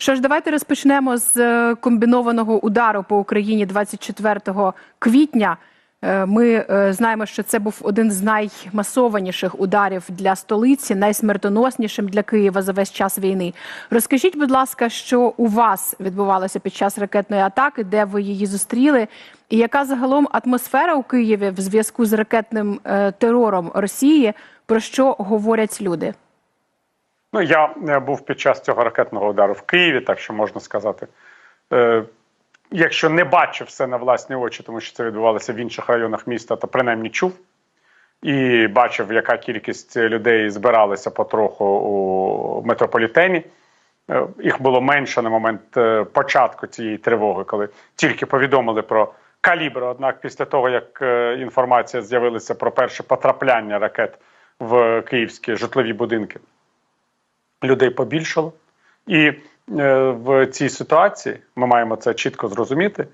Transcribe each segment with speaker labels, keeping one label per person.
Speaker 1: Що ж, давайте розпочнемо з е, комбінованого удару по Україні 24 квітня. Е, Ми е, знаємо, що це був один з наймасованіших ударів для столиці, найсмертоноснішим для Києва за весь час війни. Розкажіть, будь ласка, що у вас відбувалося під час ракетної атаки, де ви її зустріли, і яка загалом атмосфера у Києві в зв'язку з ракетним терором Росії? Про що говорять люди?
Speaker 2: Ну, я е, був під час цього ракетного удару в Києві, так що можна сказати. Е, якщо не бачив все на власні очі, тому що це відбувалося в інших районах міста, то принаймні чув. І бачив, яка кількість людей збиралася потроху у метрополітені. Е, Їх було менше на момент е, початку цієї тривоги, коли тільки повідомили про калібр. Однак, після того, як е, інформація з'явилася про перше потрапляння ракет в київські житлові будинки, людей побільшало. І е, в цій ситуації ми маємо це чітко зрозуміти.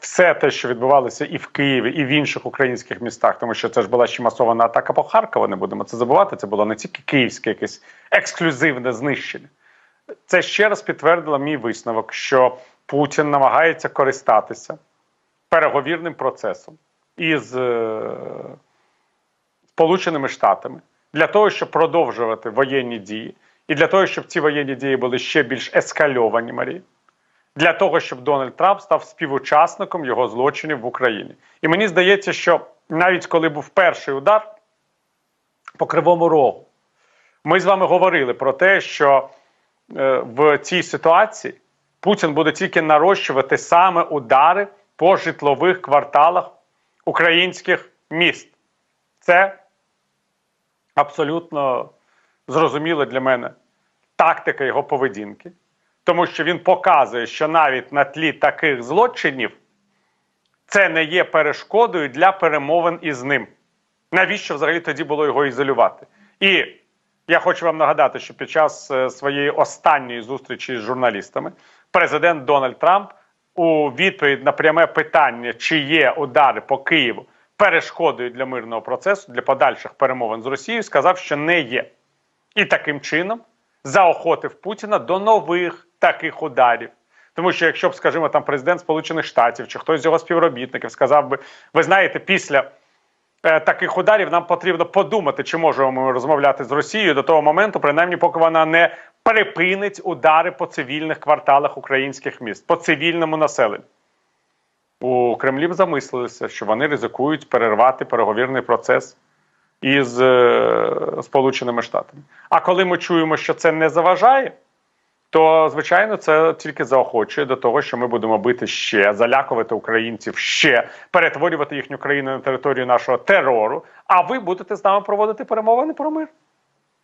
Speaker 2: Все те, що відбувалося і в Києві, і в інших українських містах, тому що це ж була ще масована атака по Харкову, не будемо це забувати. Це було не тільки київське якесь ексклюзивне знищення. Це ще раз підтвердило мій висновок, що Путін намагається користатися переговірним процесом із е, Сполученими Штатами для того, щоб продовжувати воєнні дії, і для того, щоб ці воєнні дії були ще більш ескальовані, Марії, для того, щоб Дональд Трамп став співучасником його злочинів в Україні. І мені здається, що навіть коли був перший удар по Кривому Рогу, ми з вами говорили про те, що е, в цій ситуації Путін буде тільки нарощувати саме удари по житлових кварталах українських міст. Це абсолютно зрозуміла для мене тактика його поведінки, тому що він показує, що навіть на тлі таких злочинів це не є перешкодою для перемовин із ним. Навіщо взагалі тоді було його ізолювати? І я хочу вам нагадати, що під час е, своєї останньої зустрічі з журналістами президент Дональд Трамп у відповідь на пряме питання, чи є удари по Києву перешкодою для мирного процесу, для подальших перемовин з Росією, сказав, що не є. І таким чином заохотив Путіна до нових таких ударів. Тому що, якщо б, скажімо, там президент Сполучених Штатів чи хтось з його співробітників сказав би, ви знаєте, після е, таких ударів нам потрібно подумати, чи можемо ми розмовляти з Росією до того моменту, принаймні, поки вона не припинить удари по цивільних кварталах українських міст, по цивільному населенню. У Кремлі замислилися, що вони ризикують перервати переговірний процес із е, Сполученими Штатами. А коли ми чуємо, що це не заважає, то звичайно це тільки заохочує до того, що ми будемо бити ще, залякувати українців ще, перетворювати їхню країну на територію нашого терору. А ви будете з нами проводити перемовини про мир.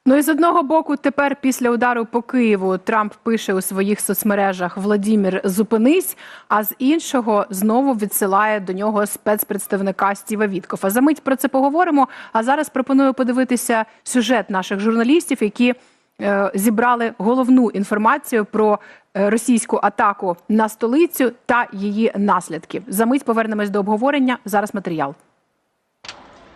Speaker 1: Ну і з одного боку, тепер після удару по Києву Трамп пише у своїх соцмережах Владімір, зупинись. А з іншого знову відсилає до нього спецпредставника Стіва Віткофа. За мить про це поговоримо. А зараз пропоную подивитися сюжет наших журналістів, які е, зібрали головну інформацію про е, російську атаку на столицю та її наслідки. За мить повернемось до обговорення. Зараз матеріал.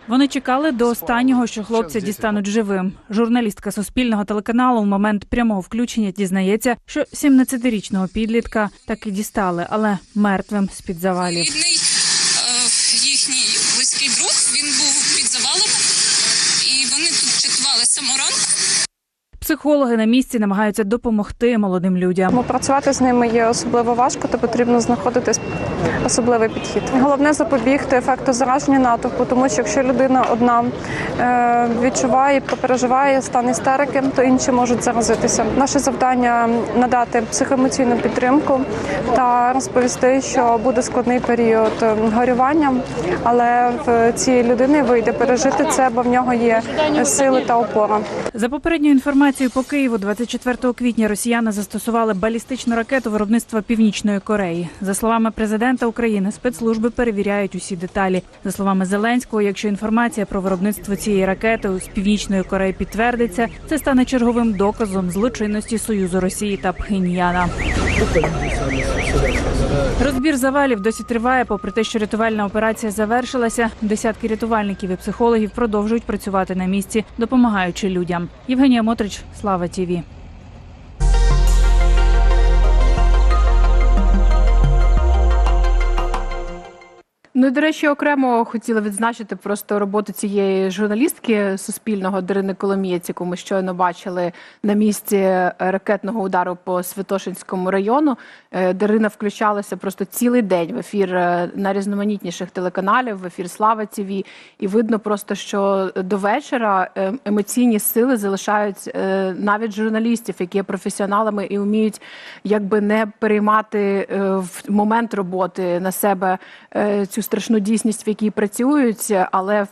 Speaker 3: Вони чекали до останнього, що хлопця дістануть живим. Журналістка суспільного телеканалу в момент прямого включення дізнається, що 17-річного підлітка таки дістали, але мертвим з під завалів.
Speaker 4: Рідний е, їхній близький друг він був під завалом, і вони тут чатували з.
Speaker 3: Психологи на місці намагаються допомогти молодим людям.
Speaker 5: Працювати з ними є особливо важко, то потрібно знаходити особливий підхід. Головне запобігти ефекту зараження натовпу, тому що якщо людина одна відчуває, попереживає стан істерики, то інші можуть заразитися. Наше завдання надати психоемоційну підтримку та розповісти, що буде складний період е, горювання, але в цієї людини вийде пережити це, бо в нього є сили та опора.
Speaker 3: За попередньою інформацією по Києву, 24 квітня росіяни застосували балістичну ракету виробництва Північної Кореї. За словами президента України, спецслужби перевіряють усі деталі. За словами Зеленського, якщо інформація про виробництво цієї ракети з Північної Кореї підтвердиться, це стане черговим доказом злочинності Союзу Росії та Пхеньяна. Розбір завалів досі триває. Попри те, що рятувальна операція завершилася, десятки рятувальників і психологів продовжують працювати на місці, допомагаючи людям. Євгенія Мотрич, Слава Тіві.
Speaker 1: Ну, до речі, окремо хотіла відзначити просто роботу цієї журналістки суспільного Дарини Коломієць, яку ми щойно бачили на місці ракетного удару по Святошинському району. Е, Дарина включалася просто цілий день в ефір е, на різноманітніших телеканалів, в ефір Слава ТВ. І видно просто, що до вечора е, емоційні сили залишають навіть журналістів, які є професіоналами і вміють якби не переймати в момент роботи на себе цю страшну дійсність, в якій працюють, але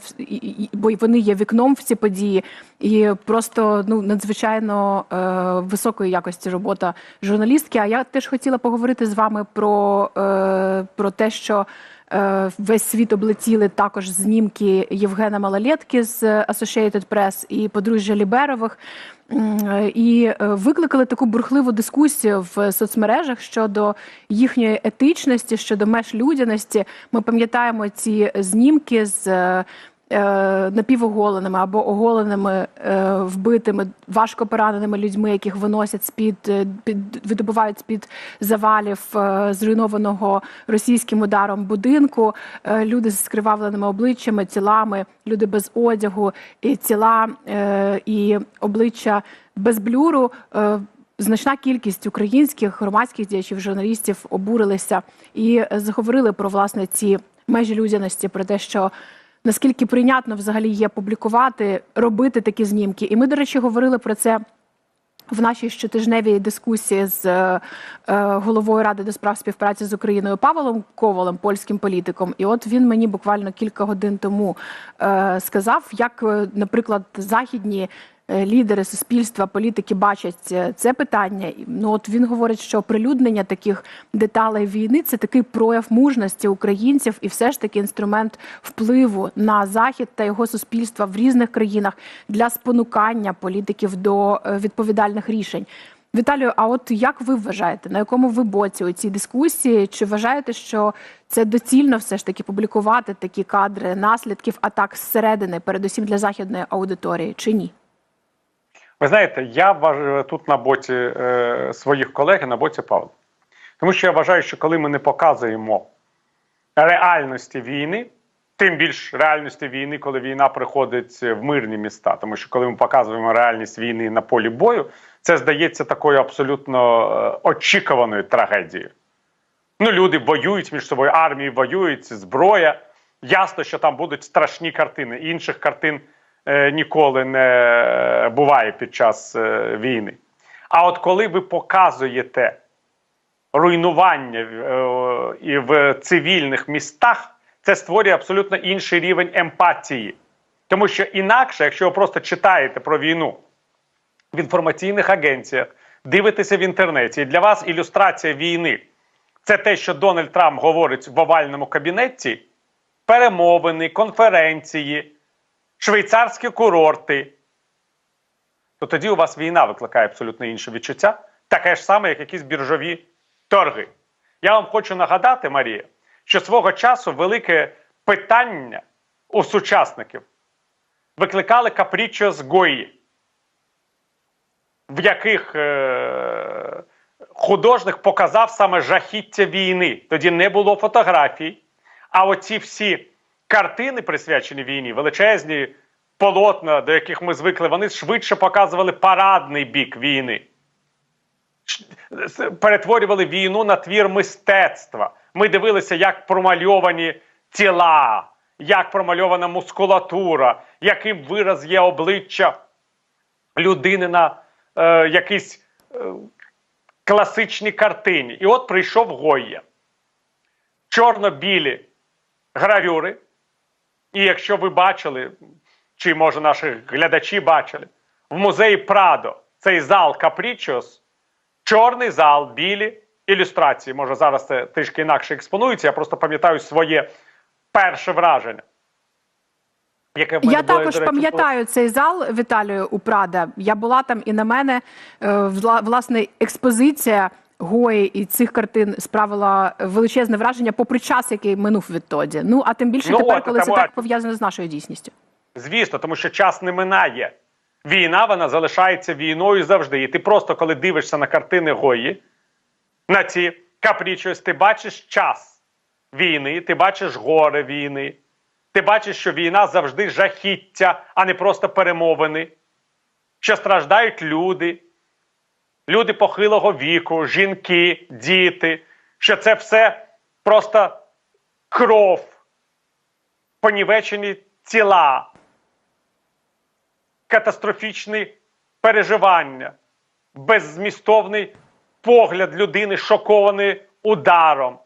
Speaker 1: бо вони є вікном в ці події, і просто ну надзвичайно е, високої якості робота журналістки. А я теж хотіла поговорити з вами про, е, про те, що. Е, Весь світ облетіли також знімки Євгена Малолетки з Associated Press і подружжя Ліберових. Е, І е, викликали таку бурхливу дискусію в соцмережах щодо їхньої етичності, щодо меж людяності. Ми пам'ятаємо ці знімки з напівоголеними або оголеними е, вбитими, важко пораненими людьми, яких виносять з під під видобувають з під завалів е, зруйнованого російським ударом будинку. Е, люди з скривавленими обличчями, тілами, люди без одягу, і тіла е, і обличчя без блюру. Е, Значна кількість українських громадських діячів, журналістів обурилися і е, заговорили про власне ці межі людяності, про те, що наскільки прийнятно взагалі є публікувати, робити такі знімки. І ми, до речі, говорили про це. В нашій щотижневій дискусії з е, головою ради до справ співпраці з Україною Павлом Ковалем, польським політиком, і от він мені буквально кілька годин тому е, сказав, як, е, наприклад, західні лідери суспільства, політики бачать е, це питання. Ну от він говорить, що оприлюднення таких деталей війни це такий прояв мужності українців, і все ж таки інструмент впливу на захід та його суспільства в різних країнах для спонукання політиків до е, відповідальних рішень. Віталію, а от як ви вважаєте, на якому ви боці у цій дискусії? Чи вважаєте, що це доцільно все ж таки публікувати такі кадри наслідків атак зсередини, передусім для західної аудиторії, чи ні?
Speaker 2: Ви знаєте, я тут на боці е, своїх колег і на боці Павла. Тому що я вважаю, що коли ми не показуємо реальності війни, тим більш реальності війни, коли війна приходить в мирні міста, тому що коли ми показуємо реальність війни на полі бою, це здається такою абсолютно е, очікуваною трагедією. Ну, люди воюють між собою, армії воюють, зброя. Ясно, що там будуть страшні картини. Інших картин ніколи не буває під час е, війни. А от коли ви показуєте руйнування е, і в цивільних містах, це створює абсолютно інший рівень емпатії. Тому що інакше, якщо ви просто читаєте про війну в інформаційних агенціях, дивитеся в інтернеті, і для вас ілюстрація війни це те, що Дональд Трамп говорить в овальному кабінеті, перемовини, конференції, швейцарські курорти, то тоді у вас війна викликає абсолютно інше відчуття, таке ж саме, як якісь біржові торги. Я вам хочу нагадати, Марія, що свого часу велике питання у сучасників викликали капрічо з Гої, в яких е- художник показав саме жахіття війни. Тоді не було фотографій. А оці всі картини, присвячені війні, величезні полотна, до яких ми звикли, вони швидше показували парадний бік війни. Перетворювали війну на твір мистецтва. Ми дивилися, як промальовані тіла, як промальована мускулатура, яким вираз є обличчя людини на е, якійсь е, класичній картині. І от прийшов Гойя. Чорно-білі гравюри. І якщо ви бачили, чи може наші глядачі бачили, в музеї Прадо цей зал Капрічос, чорний зал, білі ілюстрації. Може, зараз це трішки інакше експонується. Я просто пам'ятаю своє перше враження. Яке
Speaker 1: Я також пам'ятаю цей зал Віталію у Прада. Я була там, і на мене е, власне експозиція Гої і цих картин справила величезне враження, попри час, який минув відтоді. Ну а тим більше
Speaker 2: Ну,
Speaker 1: тепер,
Speaker 2: от,
Speaker 1: коли це так пов'язано з нашою дійсністю.
Speaker 2: Звісно, тому що час не минає. Війна вона залишається війною завжди. І ти просто, коли дивишся на картини Гої, на ці капрічос, ти бачиш час. війни, ти бачиш горе війни, ти бачиш, що війна завжди жахіття, а не просто перемовини, що страждають люди, люди похилого віку, жінки, діти, що це все просто кров, понівечені тіла, катастрофічні переживання, беззмістовний погляд людини, шокований ударом.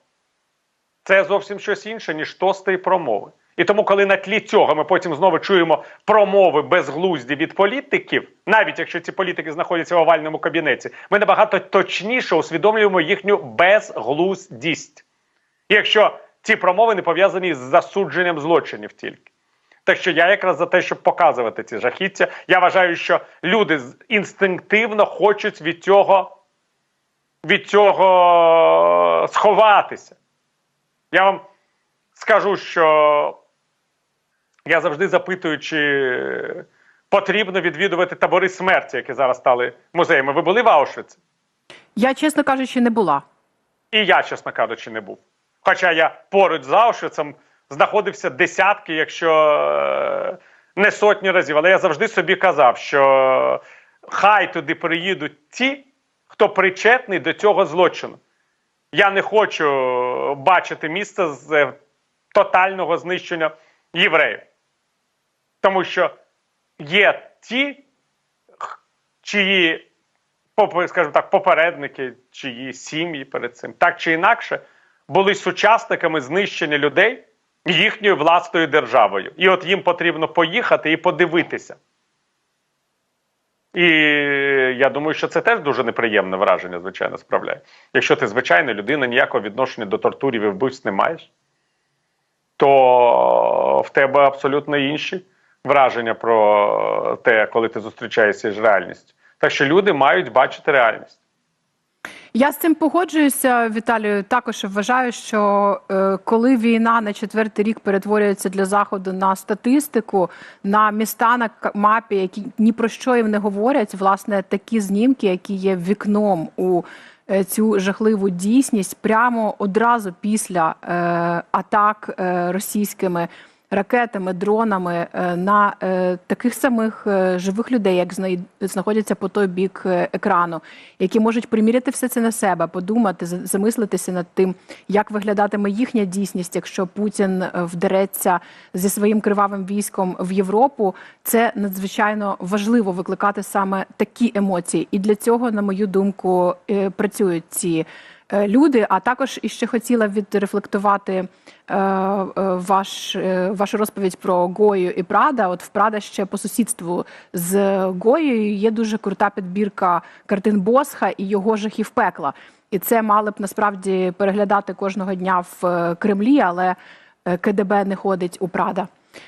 Speaker 2: Це зовсім щось інше, ніж тости і промови. І тому, коли на тлі цього ми потім знову чуємо промови безглузді від політиків, навіть якщо ці політики знаходяться в овальному кабінеті, ми набагато точніше усвідомлюємо їхню безглуздість. Якщо ці промови не пов'язані з засудженням злочинів тільки. Так що я якраз за те, щоб показувати ці жахіття, я вважаю, що люди інстинктивно хочуть від цього, від цього сховатися. Я вам скажу, що я завжди запитую, чи потрібно відвідувати табори смерті, які зараз стали музеями. Ви були в Аушвіці?
Speaker 1: Я, чесно кажучи, не була.
Speaker 2: І я, чесно кажучи, не був. Хоча я поруч з Аушвіцем знаходився десятки, якщо е, не сотні разів. Але я завжди собі казав, що хай туди приїдуть ті, хто причетний до цього злочину. Я не хочу бачити місце з е, тотального знищення євреїв. Тому що є ті, чиї скажімо так, попередники, чиї сім'ї перед цим, так чи інакше, були сучасниками знищення людей їхньою власною державою. І от їм потрібно поїхати і подивитися. І я думаю, що це теж дуже неприємне враження, звичайно, справляє. Якщо ти звичайна людина, ніякого відношення до тортурів і вбивств не маєш, то в тебе абсолютно інші враження про те, коли ти зустрічаєшся з реальністю. Так що люди мають бачити реальність.
Speaker 1: Я з цим погоджуюся, Віталію. Також вважаю, що е, коли війна на четвертий рік перетворюється для заходу на статистику, на міста на мапі, які ні про що їм не говорять, власне, такі знімки, які є вікном у цю жахливу дійсність, прямо одразу після е, атак е, російськими ракетами, дронами е, на е, таких самих е, живих людей, як знаходяться по той бік екрану, які можуть приміряти все це на себе, подумати, за- замислитися над тим, як виглядатиме їхня дійсність, якщо Путін вдереться зі своїм кривавим військом в Європу. Це надзвичайно важливо викликати саме такі емоції, і для цього, на мою думку, працюють ці люди. А також іще хотіла відрефлектувати е, е, ваш, е, вашу розповідь про Гою і Прада. От в Прада ще по сусідству з Гоєю є дуже крута підбірка картин Босха і його жахів пекла. І це мали б насправді переглядати кожного дня в е, Кремлі, але е, КДБ не ходить у Прада.